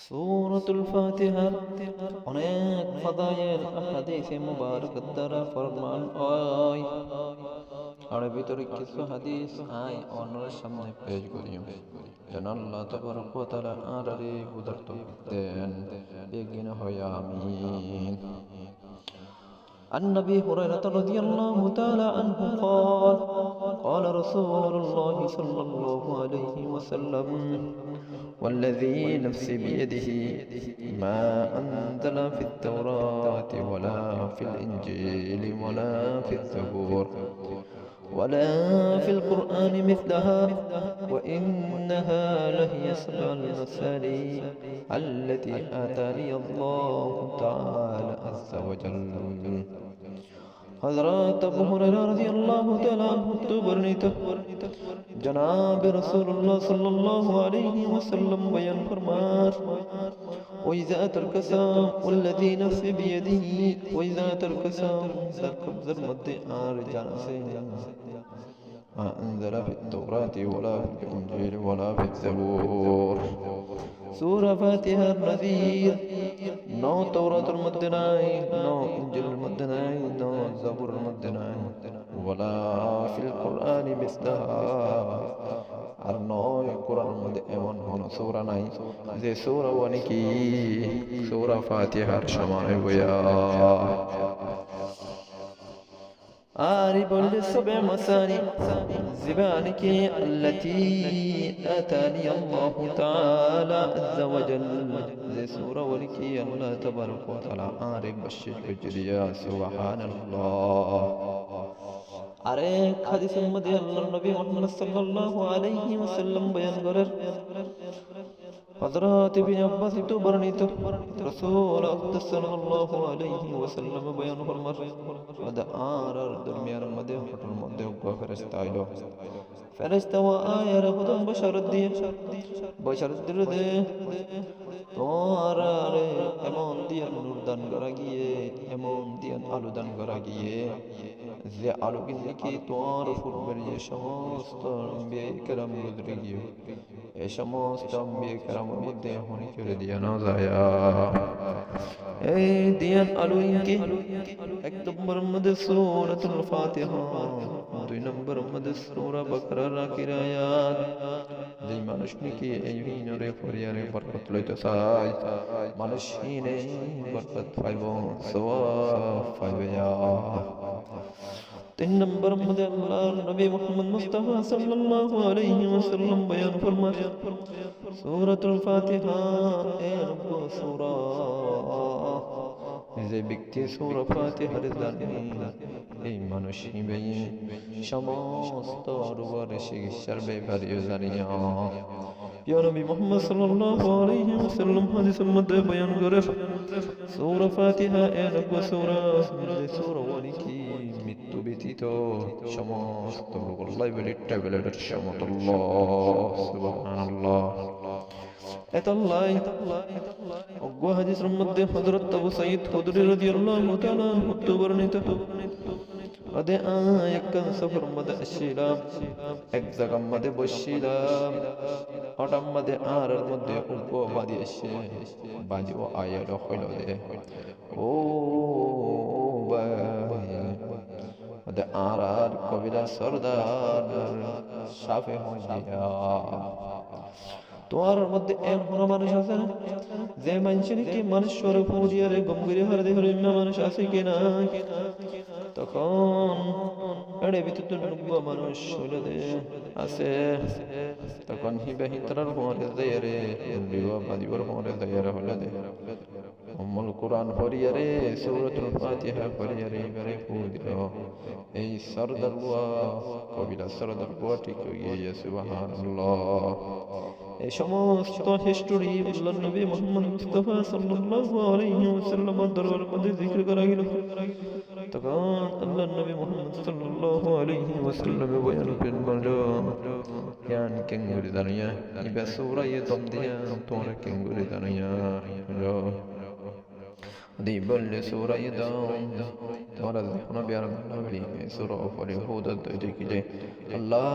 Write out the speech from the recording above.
সূরাতুল ফাতিহা অনেক ফাদায়েল হাদিসে মুবারক দ্বারা ফরমান হয় আর ভিতরে কিছু হাদিস আই অন্যের সামনে পেশ করিও যেন আল্লাহ তাবারক ওয়া তাআলা আর আরে বুঝার তৌফিক দেন বেগিন হয় আমিন عن ابي هريره رضي الله تعالى عنه قال قال رسول الله صلى الله عليه وسلم والذي نفسي بيده ما أنزل في التوراة ولا في الإنجيل ولا في الزبور ولا في القرآن مثلها وإنها لهي سبع المثاني التي آتاني الله تعالى عز وجل. حضرت ابو هريرة رضي الله تعالى عنه تبرنيت. جناب رسول الله صلى الله عليه وسلم بيان فرمات وإذا تركس والذي نفس بيده وإذا تركس تركسا سكب ذرمت ار ما أنزل في التوراة ولا في الإنجيل ولا في الزبور. سورة فاتحة النذير. ন তৌরাতের মধ্যে নাই, ন ইনজিলের মধ্যে নাই, ন জাবুরের মধ্যে নাই, ওয়ালা ফিল কোরআনি মিসদাহ আর নয়, কোরআনের মধ্যে এমন কোন সৌরা নাই যে সৌরা অনেকই সৌরা ফাতিহার সমান হইয়া। آري بول سبع مساني زبانك التي آتاني الله تعالى عز وجل زي سورة ولكي الله تبارك وتعالى آري بشير بجريا سبحان الله আরেক হাদিসের মধ্যে আল্লাহর নবী মুহাম্মদ সাল্লাল্লাহু আলাইহি ওয়াসাল্লাম বয়ান করেন حضرات ابن عباس تو برنیت رسول اقدس صلی اللہ علیہ وسلم بیان فرمار مد آر آر درمیان مد حٹر مد کو فرشتہ آئیو فرشتہ و آیا رفضا بشر دی، بشارت درد تو آر آر امان دی দান করা গিয়ে এমন দিয়ান আলু দান করা গিয়ে, যে আলু কিনলে কি তোমার পূর্বের যে সমস্ত বিয়ে কেরাম গুজরে গিয়ে এই সমস্ত বিয়ে কেরামের মধ্যে হনি করে দিয়ে না যায়। এই দিয়ান আলু ইনকি এক নম্বর মধ্যে সূরাতুল ফাতিহা, দুই নম্বর মধ্যে সূরা বাকারা রাকির আয়াত মানুষ নাকি এই হিনরে ফরিয়ারে বরকত লইতে চায়, মানুষ হিনে বরকত পাইব সওয়াব পাইবে তিন নম্বর মধ্যে আল্লাহর নবী মুহাম্মদ মুস্তাফা সাল্লাল্লাহু আলাইহি ওয়াসাল্লাম বয়ান ফরমান সূরাতুল ফাতিহা এর সূরা। যে ব্যক্তি সূরা ফাতিহার জানে, এই মানুষ হিবে সমস্ত রোগের চিকিৎসার ব্যাপারেও জানিয়া ইয়া নবী মুহাম্মদ সাল্লাল্লাহু আলাইহি ওয়াসাল্লাম হাদিসের মধ্যে বয়ান করে সূরা ফাতিহা এর সূরা। সূরা ওয়ানিকি মৃত্যু ব্যতীত সমস্ত বলে ট্যাবলেটের সমতুল্লাহ সুবহানাল্লাহ। এতাল্লাই অজ্ঞ হাদিসের মধ্যে হযরত আবু সাঈদ খুদরি রাদিয়াল্লাহু তাআলা মুক্ত বর্ণিত। আয়াক্কান সফর মধ্যে আসছিলাম এক জায়গার মধ্যে বসছিলাম হঠাৎ মধ্যে আর মধ্যে উপ বাদি এসে বাজিও আয়াল হইল দে ও মধ্যে আর আর কবিরা সরদার সাফে হইয়া তোমার মধ্যে এমন মানুষ আছে না যে মানুষের কি মানুষ স্বরে পুজিয়ারে গম্ভীর হারে দেখে মানুষ আছে কিনা তখন এড়ে ভিতর নব্য মানুষ দে আছে। তখন হিবে হিতরার পরে দেয়ারে বিবাহ বাদিবর পরে দেয়ারে হলে দে অমল কোরআন পড়িয়ারে সূরাতুল ফাতিহা পড়িয়ারে এবারে পুদিল এই সরদার বুয়া, কবিরা সরদার বুয়া ঠিক হয়ে গিয়ে সুবহানাল্লাহ। এই সমস্ত হিস্টোরি আল্লাহ নবী মুহাম্মদ মুস্তাফা সাল্লাল্লাহু আলাইহি ওয়াসাল্লামের দরবারের মধ্যে জিকির করা গেল। তখন আল্লাহ নবী মুহাম্মদ সাল্লাল্লাহু আলাইহি ওয়াসাল্লাম বয়ান করেন বলো জ্ঞান কেঙ্গুরি দানিয়া ইবা সূরা ইদম দিয়া তোমরা কেঙ্গুরি দানিয়া বলো দি বললে সূরা ইদম তোমরা দেখো না বিয়ার নবী সূরা উপরে হুদ দিকে আল্লাহ